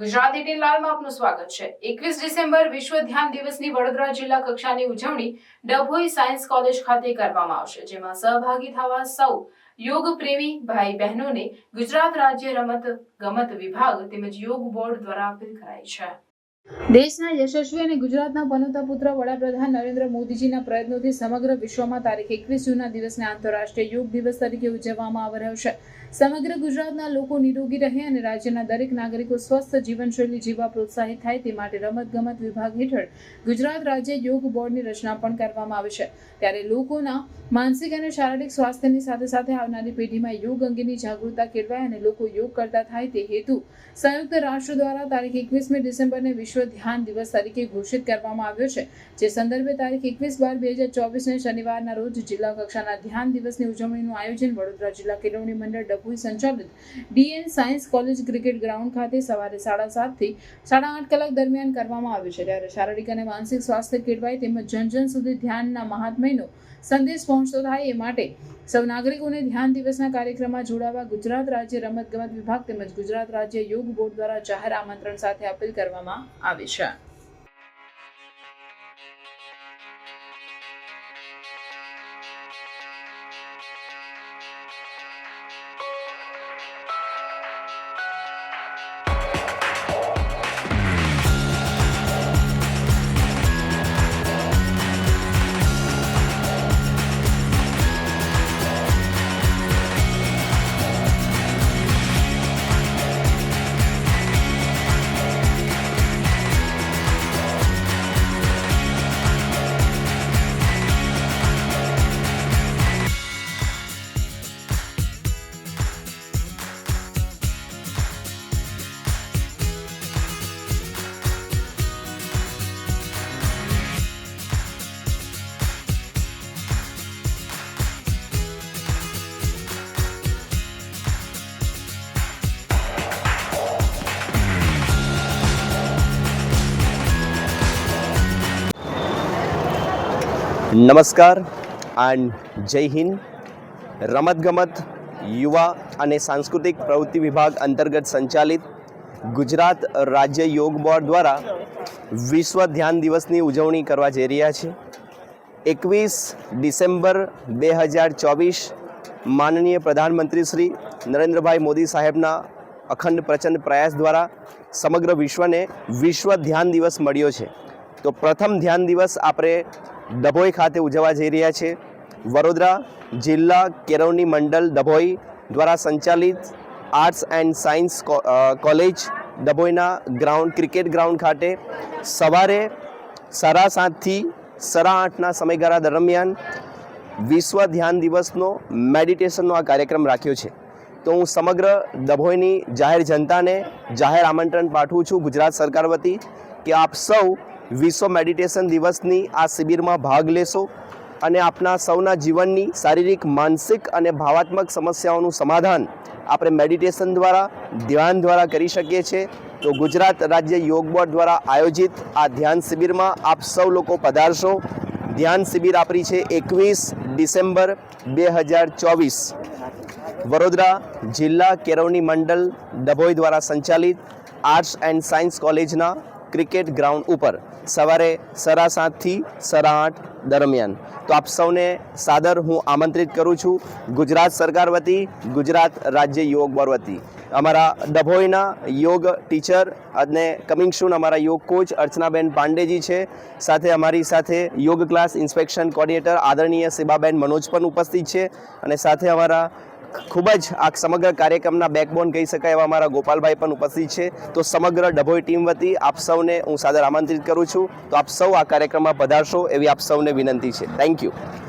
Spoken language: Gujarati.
ગુજરાત એટીન લાલમાં આપનું સ્વાગત છે. એકવીસ ડિસેમ્બર વિશ્વ ધ્યાન દિવસની વડોદરા જિલ્લા કક્ષાની ઉજવણી ડભોઈ સાયન્સ કોલેજ ખાતે કરવામાં આવશે, જેમાં સહભાગી થવા સૌ યોગ પ્રેમી ભાઈ બહેનોને ગુજરાત રાજ્ય રમત ગમત વિભાગ તેમજ યોગ બોર્ડ દ્વારા અપીલ કરાઈ છે. દેશના યશસ્વી અને ગુજરાતના બનતા પુત્ર વડાપ્રધાન નરેન્દ્ર મોદીજીના પ્રયત્નોથી સમગ્ર વિશ્વમાં તારીખ એકવીસ જૂનના દિવસને આંતરરાષ્ટ્રીય યોગ દિવસ તરીકે ઉજવવામાં આવી રહ્યો છે. સમગ્ર ગુજરાતના લોકો નિરોગી રહે અને રાજ્યના દરેક નાગરિકો સ્વસ્થ જીવનશૈલી જીવવા પ્રોત્સાહિત થાય તે માટે રમતગમત વિભાગ હેઠળ ગુજરાત રાજ્ય યોગ બોર્ડની રચના પણ કરવામાં આવી છે. ત્યારે લોકોના માનસિક અને શારીરિક સ્વાસ્થ્યની સાથે સાથે આવનારી પેઢીમાં યોગ અંગેની જાગૃતતા કેળવાય અને લોકો યોગ કરતા થાય તે હેતુ સંયુક્ત રાષ્ટ્ર દ્વારા તારીખ એકવીસમી ડિસેમ્બરને વિશ્વ ધ્યાન દિવસ તરીકે ઘોષિત કરવામાં આવ્યો છે. જે સંદર્ભે તારીખ એકવીસ બાર બે હજાર ચોવીસને શનિવારના રોજ જિલ્લા કક્ષાના ધ્યાન દિવસની ઉજવણીનું આયોજન વડોદરા જિલ્લા કેળવણી મંડળ ડભોઈ સંચાલિત DN science college cricket ground ખાતે સવારે સાડા સાતથી સાડા આઠ કલાક દરમિયાન કરવામાં આવ્યું છે. ત્યારે શારીરિક અને માનસિક સ્વાસ્થ્ય કેળવાય તેમજ જન જન સુધી ધ્યાનના મહાત્મયનો સંદેશ પહોંચતો થાય એ માટે સૌ નાગરિકોને ધ્યાન દિવસના કાર્યક્રમમાં જોડાવા ગુજરાત રાજ્ય રમતગમત વિભાગ તેમજ ગુજરાત રાજ્ય યોગ બોર્ડ દ્વારા જાહેર આમંત્રણ સાથે અપીલ કરવામાં આવી છે. નમસ્કાર એન્ડ જય હિન્દ. રમતગમત, યુવા અને સાંસ્કૃતિક પ્રવૃત્તિ વિભાગ અંતર્ગત સંચાલિત ગુજરાત રાજ્ય યોગ બોર્ડ દ્વારા વિશ્વ ધ્યાન દિવસની ઉજવણી કરવા જઈ રહ્યા છે એકવીસ ડિસેમ્બર બે હજાર ચોવીસ માનનીય પ્રધાનમંત્રી શ્રી નરેન્દ્રભાઈ મોદી સાહેબના અખંડ પ્રચંડ પ્રયાસ દ્વારા સમગ્ર વિશ્વને વિશ્વ ધ્યાન દિવસ મળ્યો છે. તો પ્રથમ ધ્યાન દિવસ આપણે ડભોઈ ખાતે ઉજવવા જઈ રહ્યા છે. વડોદરા જિલ્લા કેરવની મંડળ ડભોઈ દ્વારા સંચાલિત આર્ટ્સ એન્ડ સાયન્સ કોલેજ ડભોઈના ગ્રાઉન્ડ, ક્રિકેટ ગ્રાઉન્ડ ખાતે સવારે સાડા સાતથી સાડા આઠના સમયગાળા દરમિયાન વિશ્વ ધ્યાન દિવસનો મેડિટેશનનો આ કાર્યક્રમ રાખ્યો છે. તો હું સમગ્ર ડભોઈની જાહેર જનતાને જાહેર આમંત્રણ પાઠવું છું. ગુજરાત સરકાર વતી કે આપ સૌ વિશ્વ મેડિટેશન દિવસની આ શિબિરમાં ભાગ લેશો અને આપના સૌના જીવનની શારીરિક, માનસિક અને ભાવાત્મક સમસ્યાઓનું સમાધાન આપણે મેડિટેશન દ્વારા, ધ્યાન દ્વારા કરી શકીએ છીએ. તો ગુજરાત રાજ્ય યોગ બોર્ડ દ્વારા આયોજિત આ ધ્યાન શિબિરમાં આપ સૌ લોકો પધારશો. ધ્યાન શિબિર આપણી છે એકવીસ ડિસેમ્બર બે હજાર ચોવીસ. વડોદરા જિલ્લા કેરવણી મંડળ ડભોઈ દ્વારા સંચાલિત આર્ટ્સ એન્ડ સાયન્સ કોલેજના ક્રિકેટ ગ્રાઉન્ડ ઉપર સવારે સરા સાતથી સરા આઠ દરમિયાન. તો આપ સૌને સાદર હું આમંત્રિત કરું છું ગુજરાત સરકાર વતી, ગુજરાત રાજ્ય યોગ બોર્ડ વતી. અમારા ડભોઈના યોગ ટીચર અને કમિંગ સૂન અમારા યોગ કોચ અર્ચનાબેન પાંડેજી છે. સાથે અમારી સાથે યોગ ક્લાસ ઇન્સ્પેક્શન કોર્ડિનેટર આદરણીય સેબાબેન મનોજ પણ ઉપસ્થિત છે. અને સાથે અમારા ખૂબ જ આ સમગ્ર કાર્યક્રમના બેકબોન કહી શકાય એવા મારા ગોપાલભાઈ પણ ઉપસ્થિત છે. તો સમગ્ર ડભોઈ ટીમ વતી આપ સૌને હું સાદર આમંત્રિત કરું છું. તો આપ સૌ આ કાર્યક્રમમાં પધારશો એવી આપ સૌને વિનંતી છે. Thank you